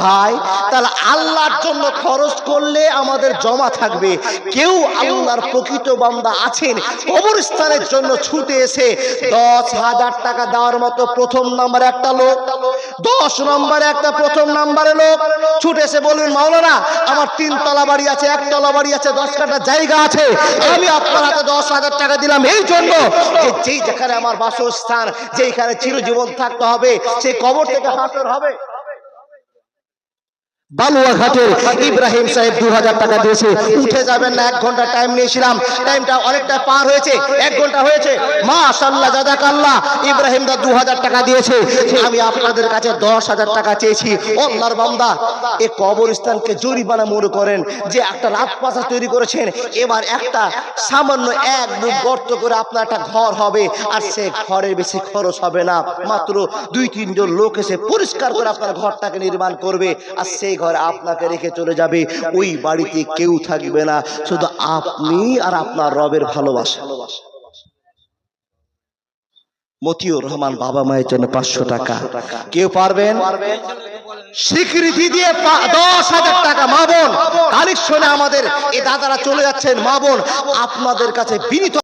ভাই, তাহলে আল্লাহর জন্য খরচ করলে আমাদের জমা থাকবে। কেউ আল্লাহর প্রকৃত বান্দা আছেন কবরস্থানের জন্য ছুটে এসে দশ হাজার টাকা দেওয়ার মতো প্রথম নাম্বার একটা লোক, দশ নম্বরে একটা প্রথম নাম্বারে লোক, ছুটে এসে বলবেন, মাওলানা, আমার তিন তলা বাড়ি আছে, এক তলা বাড়ি আছে, দশ কাটা জায়গা আছে, আমি আপনার হাতে দশ হাজার টাকা দিলাম, এই জন্য যে যেই যেখানে আমার বাসস্থান, যেইখানে চিরজীবন থাকতে হবে, সেই কবর থেকে হাসর হবে। বালুয়া ঘাটের ইব্রাহিম সাহেব দু হাজার টাকা দিয়েছে। উঠে যাবেন না, এক ঘণ্টা টাইম নিয়েছিলাম। টাইমটা অনেকটা পার হয়েছে, এক ঘণ্টা হয়েছে। মা সাল্লাহ জাদাক আল্লাহ ইব্রাহিম দা দু হাজার টাকা দিয়েছে। আমি আপনাদের কাছে দশ হাজার টাকা চেয়েছি। অল্লাহর বান্দা, এ কবরস্থানকে জরিমানা মনে করেন যে একটা রাজপাশা তৈরি করেছেন। এবার একটা সামান্য এক বুক গর্ত করে আপনার একটা ঘর হবে, আর সে ঘরের বেশি খরচ হবে না। মাত্র দুই, তিনজন লোক এসে পরিষ্কার করে আপনার ঘরটাকে নির্মাণ করবে, আর সেই ঘরে আপনাকে রেখে চলে যাবে, ওই বাড়িতে কেউ থাকবে না। শুধু আপনি আর আপনার রবের ভালোবাসা। মতিউর রহমান বাবা মায়ের জন্য পাঁচশো টাকা। কেউ পারবেন? স্বীকৃতি দিয়ে দশ হাজার টাকা, মা বোন। কালেকশনে আমাদের এই দাদারা চলে যাচ্ছেন, মা বোন। আপনাদের কাছে বিনীত